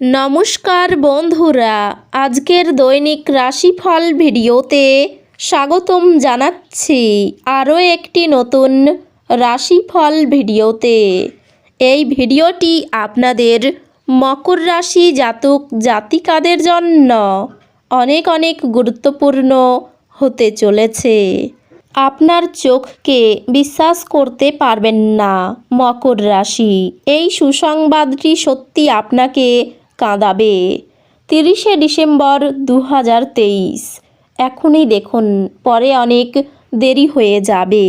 নমস্কার বন্ধুরা, আজকের দৈনিক রাশিফল ভিডিওতে স্বাগতম জানাচ্ছি আরও একটি নতুন রাশিফল ভিডিওতে। এই ভিডিওটি আপনাদের মকর রাশি জাতক জাতিকাদের জন্য অনেক অনেক গুরুত্বপূর্ণ হতে চলেছে। আপনার চোখকে বিশ্বাস করতে পারবেন না মকর রাশি। এই সুসংবাদটি সত্যি আপনাকে কাঁদাবে। তিরিশে ডিসেম্বর দু হাজার তেইশ। এখনই দেখুন, পরে অনেক দেরি হয়ে যাবে।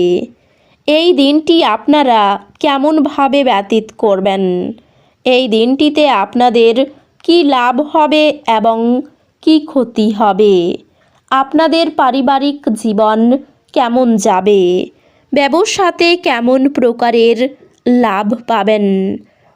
এই দিনটি আপনারা কেমনভাবে ব্যতীত করবেন? এই দিনটিতে আপনাদের কি লাভ হবে এবং কি ক্ষতি হবে? আপনাদের পারিবারিক জীবন কেমন যাবে? ব্যবসাতে কেমন প্রকারের লাভ পাবেন?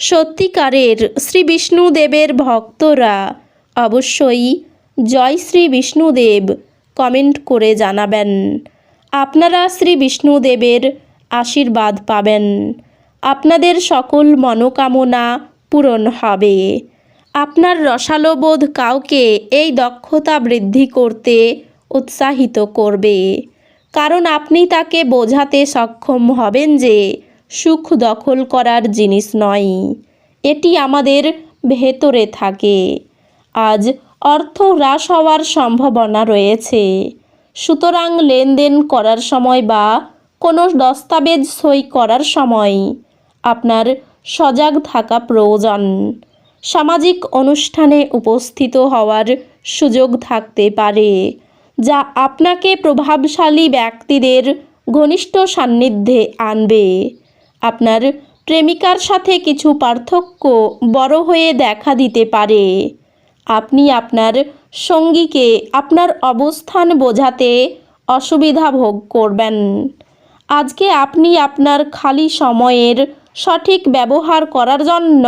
সত্যিকারের শ্রী বিষ্ণুদেবের ভক্তরা অবশ্যই জয় শ্রী বিষ্ণুদেব কমেন্ট করে জানাবেন। আপনারা শ্রী বিষ্ণুদেবের আশীর্বাদ পাবেন। আপনাদের সকল মনোকামনা পূরণ হবে। আপনার রসালোবোধ কাউকে এই দক্ষতা বৃদ্ধি করতে উৎসাহিত করবে। কারণ আপনি তাকে বোঝাতে সক্ষম হবেন যে সুখ দখল করার জিনিস নয়। এটি আমাদের ভেতরে থাকে। আজ অর্থ হ্রাস হওয়ার সম্ভাবনা রয়েছে। সুতরাং লেনদেন করার সময় বা কোনো দস্তাবেজ সই করার সময় আপনার সজাগ থাকা প্রয়োজন। সামাজিক অনুষ্ঠানে উপস্থিত হওয়ার সুযোগ থাকতে পারে, যা আপনাকে প্রভাবশালী ব্যক্তিদের ঘনিষ্ঠ সান্নিধ্যে আনবে। আপনার প্রেমিকার সাথে কিছু পার্থক্য বড় হয়ে দেখা দিতে পারে। আপনি আপনার সঙ্গীকে আপনার অবস্থান বোঝাতে অসুবিধা ভোগ করবেন। আজকে আপনি আপনার খালি সময়ের সঠিক ব্যবহার করার জন্য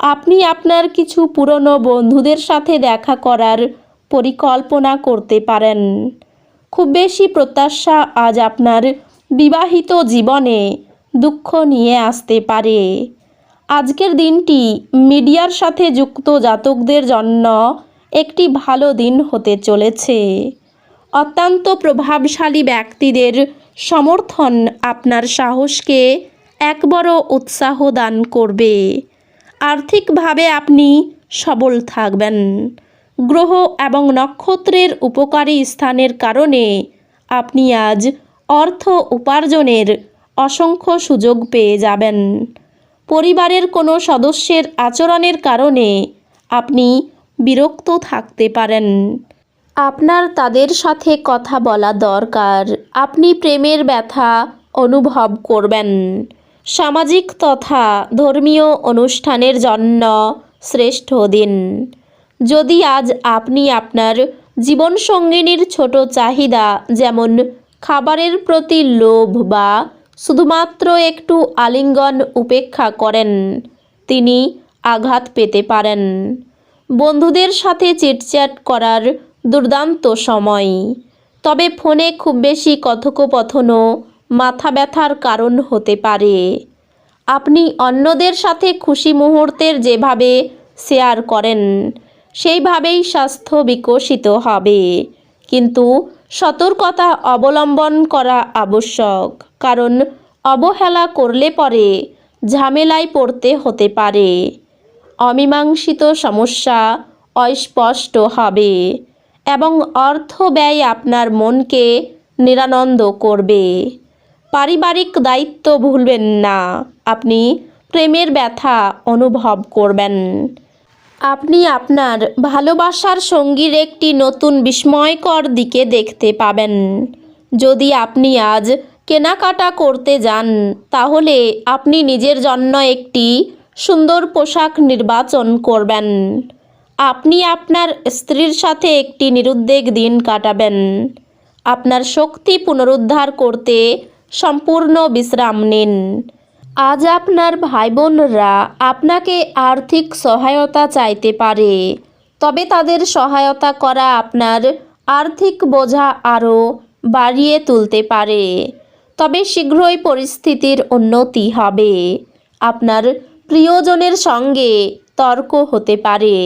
আপনি আপনার কিছু পুরনো বন্ধুদের সাথে দেখা করার পরিকল্পনা করতে পারেন। খুব বেশি প্রত্যাশা আজ আপনার বিবাহিত জীবনে দুঃখ নিয়ে আসতে পারে। আজকের দিনটি মিডিয়ার সাথে যুক্ত জাতকদের জন্য একটি ভালো দিন হতে চলেছে। অত্যন্ত প্রভাবশালী ব্যক্তিদের সমর্থন আপনার সাহসকে এক বড় উৎসাহ দান করবে। আর্থিকভাবে আপনি সবল থাকবেন। গ্রহ এবং নক্ষত্রের উপকারী স্থানের কারণে আপনি আজ অর্থ উপার্জনের অসংখ্য সুযোগ পেয়ে যাবেন। পরিবারের কোনো সদস্যের আচরণের কারণে আপনি বিরক্ত থাকতে পারেন। আপনার তাদের সাথে কথা বলা দরকার। আপনি প্রেমের ব্যথা অনুভব করবেন। সামাজিক তথা ধর্মীয় অনুষ্ঠানের জন্য শ্রেষ্ঠ দিন। যদি আজ আপনি আপনার জীবনসঙ্গিনীর ছোট চাহিদা যেমন খাবারের প্রতি লোভ বা শুধুমাত্র একটু আলিঙ্গন উপেক্ষা করেন। তিনি আঘাত পেতে পারেন। বন্ধুদের সাথে চিটচ্যাট করার দুর্দান্ত সময়। তবে ফোনে খুব বেশি কথোপকথনও মাথা ব্যথার কারণ হতে পারে। আপনি অন্যদের সাথে খুশি মুহূর্তের যেভাবে শেয়ার করেন, সেইভাবেই স্বাস্থ্য বিকশিত হবে। কিন্তু সতর্কতা অবলম্বন করা আবশ্যক। কারণ অবহেলা করলে পরে ঝামেলায় পড়তে হতে পারে। অমীমাংসিত সমস্যা অস্পষ্ট হবে এবং অর্থ ব্যয় আপনার মনকে নিরানন্দ করবে। পারিবারিক দায়িত্ব ভুলবেন না, আপনি প্রেমের ব্যথা অনুভব করবেন। আপনি আপনার ভালোবাসার সঙ্গীর একটি নতুন বিস্ময়কর দিকে দেখতে পাবেন। যদি আপনি আজ কেনাকাটা করতে যান, তাহলে আপনি নিজের জন্য একটি সুন্দর পোশাক নির্বাচন করবেন। আপনি আপনার স্ত্রীর সাথে একটি নিরুদ্বেগ দিন কাটাবেন। আপনার শক্তি পুনরুদ্ধার করতে সম্পূর্ণ বিশ্রাম নিন। আজ আপনার ভাই বোনরা আপনাকে আর্থিক সহায়তা চাইতে পারে, তবে তাদের সহায়তা করা আপনার আর্থিক বোঝা আরও বাড়িয়ে তুলতে পারে। তবে শীঘ্রই পরিস্থিতির উন্নতি হবে। আপনার প্রিয়জনের সঙ্গে তর্ক হতে পারে।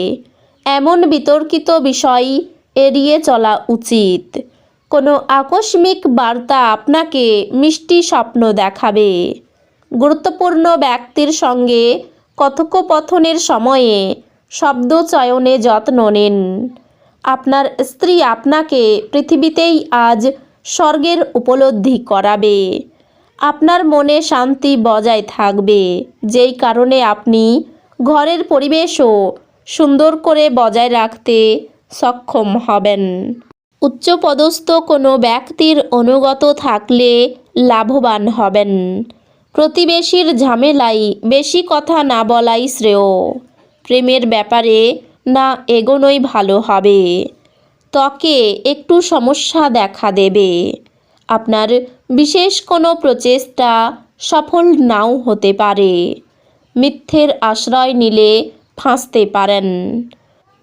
এমন বিতর্কিত বিষয় এড়িয়ে চলা উচিত। কোনো আকস্মিক বার্তা আপনাকে মিষ্টি স্বপ্ন দেখাবে। গুরুত্বপূর্ণ ব্যক্তির সঙ্গে কথোপকথনের সময়ে শব্দ চয়নে যত্ন নিন। আপনার স্ত্রী আপনাকে পৃথিবীতেই আজ স্বর্গের উপলব্ধি করাবে। আপনার মনে শান্তি বজায় থাকবে। যেই কারণে আপনি ঘরের পরিবেশও সুন্দর করে বজায় রাখতে সক্ষম হবেন। উচ্চপদস্থ কোনো ব্যক্তির অনুগত থাকলে লাভবান হবেন। প্রতিবেশীর ঝামেলাই বেশি কথা না বলাই শ্রেয়। প্রেমের ব্যাপারে না এগোনোই ভালো হবে। ত্বকে একটু সমস্যা দেখা দেবে। আপনার বিশেষ কোনো প্রচেষ্টা সফল নাও হতে পারে। মিথ্যের আশ্রয় নিলে ফাঁসতে পারেন।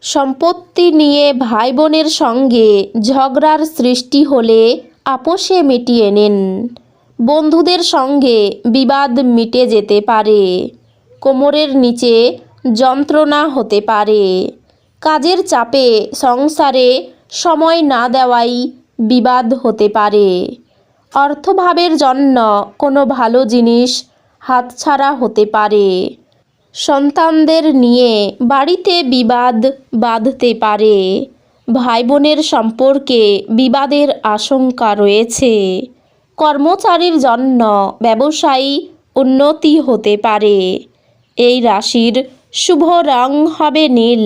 সম্পত্তি নিয়ে ভাই বোনের সঙ্গে ঝগড়ার সৃষ্টি হলে আপোষে মিটিয়ে নিন। বন্ধুদের সঙ্গে বিবাদ মিটে যেতে পারে। কোমরের নিচে যন্ত্রণা হতে পারে। কাজের চাপে সংসারে সময় না দেওয়াই বিবাদ হতে পারে। অর্থভাবের জন্য কোনো ভালো জিনিস হাতছাড়া হতে পারে। সন্তানদের নিয়ে বাড়িতে বিবাদ বাঁধতে পারে। ভাই বোনের সম্পর্কে বিবাদের আশঙ্কা রয়েছে। কর্মচারীর জন্য ব্যবসায়ী উন্নতি হতে পারে। এই রাশির শুভ রং হবে নীল।